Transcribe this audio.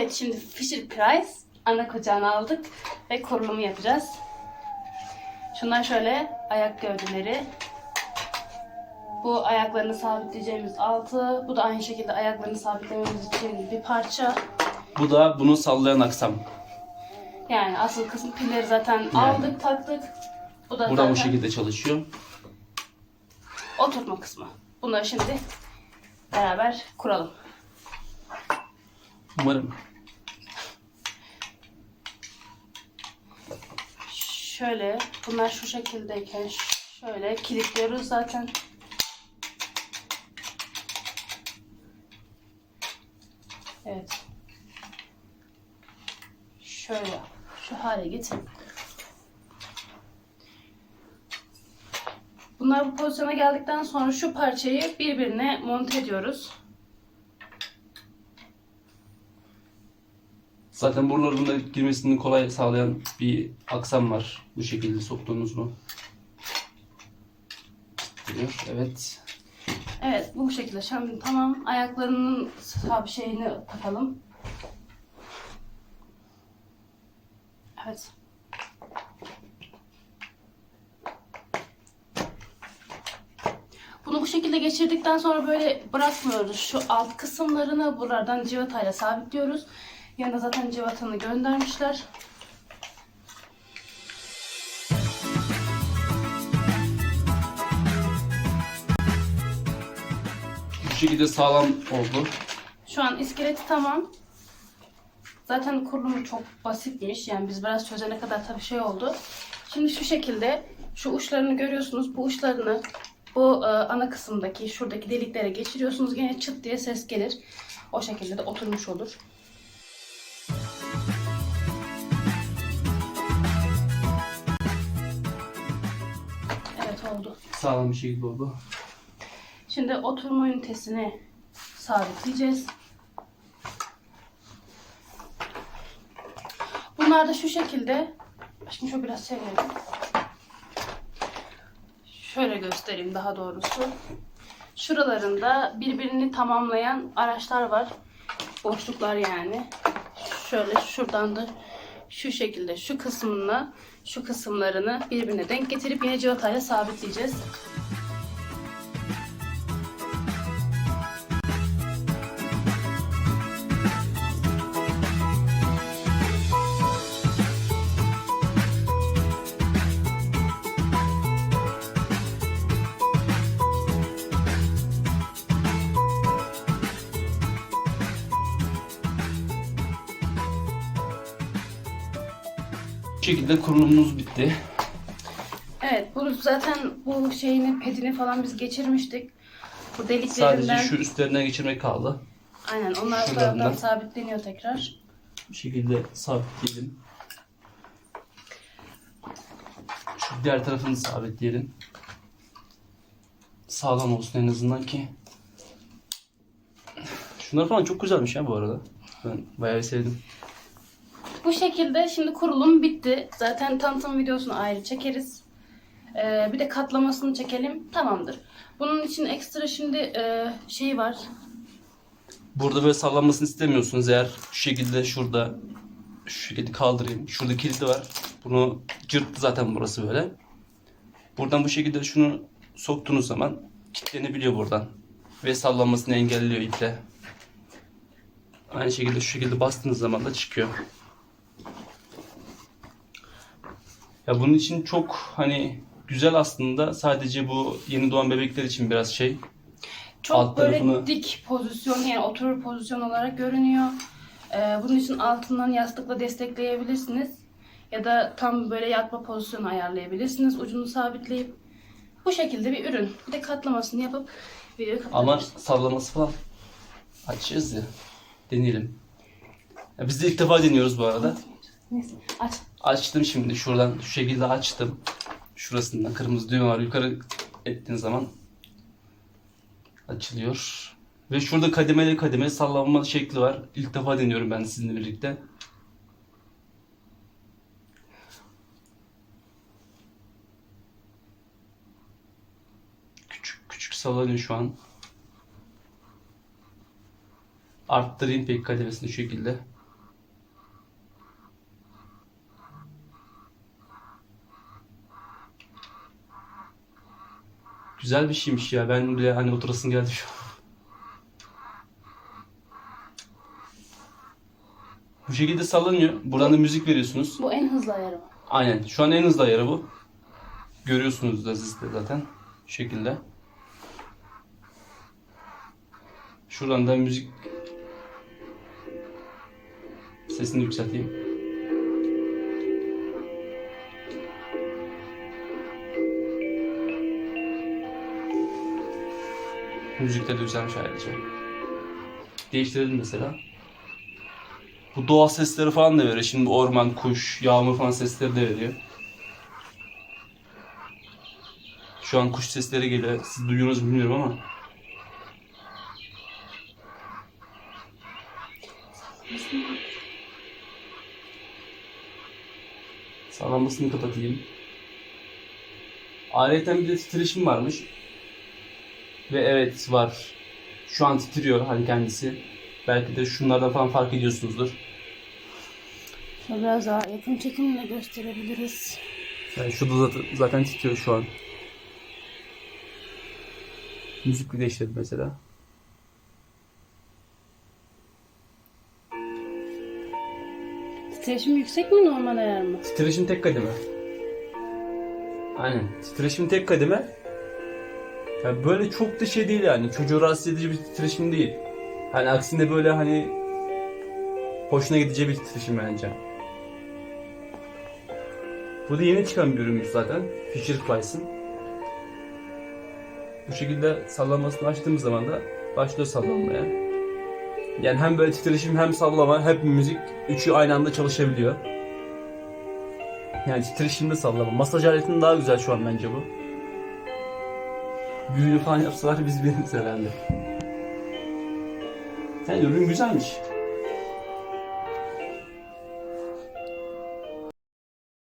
Evet şimdi Fisher Price ana kucağına aldık ve kurulumu yapacağız. Şunlar şöyle ayak gövdeleri. Bu ayaklarını sabitleyeceğimiz altı. Bu da aynı şekilde ayaklarını sabitlememiz için bir parça. Bu da bunu sallayan aksam. Yani asıl kısmı pilleri zaten Yani. aldık taktık. Bu da Buradan bu şekilde çalışıyor. oturtma kısmı. Bunları şimdi beraber kuralım. Umarım. Şöyle bunlar şu şekildeyken şöyle kilitliyoruz zaten. Evet. Şöyle şu hale getir. Bunlar bu pozisyona geldikten sonra şu parçayı birbirine monte ediyoruz. Zaten buraların da girmesini kolay sağlayan bir aksam var. Bu şekilde soktuğunuz mu? Geliyor. Evet. Evet bu şekilde. Şimdi tamam ayaklarının sağ şeyini takalım. Evet. Bunu bu şekilde geçirdikten sonra böyle bırakmıyoruz. Şu alt kısımlarını buralardan civatayla sabitliyoruz. Yanında zaten civatanı göndermişler. Bu şekilde sağlam oldu. Şu an iskeleti tamam. Zaten kurulumu çok basitmiş. Yani biz biraz çözene kadar tabii şey oldu. Şimdi şu şekilde şu uçlarını görüyorsunuz. Bu uçlarını bu e, ana kısımdaki şuradaki deliklere geçiriyorsunuz. Gene çıt diye ses gelir. O şekilde de oturmuş olur. Oldu. Sağlam bir şekilde oldu. Şimdi oturma ünitesini sabitleyeceğiz. Bunlar da şu şekilde. Şimdi şöyle biraz çevirelim. Şöyle göstereyim daha doğrusu. Şuralarında birbirini tamamlayan araçlar var. Boşluklar yani. Şöyle şuradan da şu şekilde şu kısmını şu kısımlarını birbirine denk getirip yine civatayla sabitleyeceğiz. Bu şekilde kurulumumuz bitti. Evet, bunu zaten bu şeyini, pedini falan biz geçirmiştik. Bu deliklerinden. Sadece şu üstlerinden geçirmek kaldı. Aynen, onlar taraftan sabitleniyor tekrar. Bu şekilde sabitleyelim. Şu diğer tarafını sabitleyelim. Sağlam olsun en azından ki. Şunlar falan çok güzelmiş ya bu arada. Ben bayağı sevdim. Bu şekilde şimdi kurulum bitti. Zaten tanıtım videosunu ayrı çekeriz. Ee, bir de katlamasını çekelim. Tamamdır. Bunun için ekstra şimdi e, şey var. Burada böyle sallanmasını istemiyorsunuz eğer şu şekilde şurada şu şekilde kaldırayım. Şurada kilidi var. Bunu cırttı zaten burası böyle. Buradan bu şekilde şunu soktuğunuz zaman kilitlenebiliyor buradan. Ve sallanmasını engelliyor iple. Aynı şekilde şu şekilde bastığınız zaman da çıkıyor. Ya bunun için çok hani güzel aslında. Sadece bu yeni doğan bebekler için biraz şey. Çok Alt böyle tarafını- dik pozisyon yani oturur pozisyon olarak görünüyor. Ee, bunun için altından yastıkla destekleyebilirsiniz. Ya da tam böyle yatma pozisyonu ayarlayabilirsiniz. Ucunu sabitleyip. Bu şekilde bir ürün. Bir de katlamasını yapıp videoyu Ama kapatabilirsiniz. sallaması falan açacağız ya. Deneyelim. Ya biz de ilk defa deniyoruz bu arada. Neyse aç. Açtım şimdi şuradan şu şekilde açtım. Şurasında kırmızı düğme var. Yukarı ettiğin zaman açılıyor. Ve şurada kademeli kademeli sallanma şekli var. İlk defa deniyorum ben sizinle birlikte. Küçük küçük sallanıyor şu an. Arttırayım pek kademesini şu şekilde. Güzel bir şeymiş ya. Ben bile hani oturasım geldi şu an. Bu şekilde sallanıyor. Buradan da müzik veriyorsunuz. Bu en hızlı ayarı. Aynen. Şu an en hızlı ayarı bu. Görüyorsunuz da siz de zaten. Şu şekilde. Şuradan da müzik sesini yükselteyim. Müzikte de güzelmiş ayrıca. Değiştirelim mesela. Bu doğa sesleri falan da veriyor. Şimdi orman, kuş, yağmur falan sesleri de veriyor. Şu an kuş sesleri geliyor. Siz duyuyorsunuz bilmiyorum ama. Sağlamasını kapatayım. Ayrıca bir de titreşim varmış. Ve evet var. Şu an titriyor hani kendisi. Belki de şunlardan falan fark ediyorsunuzdur. Şöyle biraz daha yakın çekimle gösterebiliriz. Yani şurada zaten, zaten titriyor şu an. Müzik değiştirdi mesela. Titreşim yüksek mi normal ayar mı? Titreşim tek kademe. Aynen. Titreşim tek kademe. Yani böyle çok da şey değil yani. Çocuğu rahatsız edici bir titreşim değil. Hani aksine böyle hani hoşuna gideceği bir titreşim bence. Bu da yeni çıkan bir ürünmüş zaten. Fisher Price'ın. Bu şekilde sallamasını açtığımız zaman da başlıyor sallanmaya. Yani hem böyle titreşim hem sallama hem müzik üçü aynı anda çalışabiliyor. Yani titreşimde sallama. Masaj aletinin daha güzel şu an bence bu. Büyülü falan yapsalar biz beğeniriz herhalde. Yani ürün güzelmiş.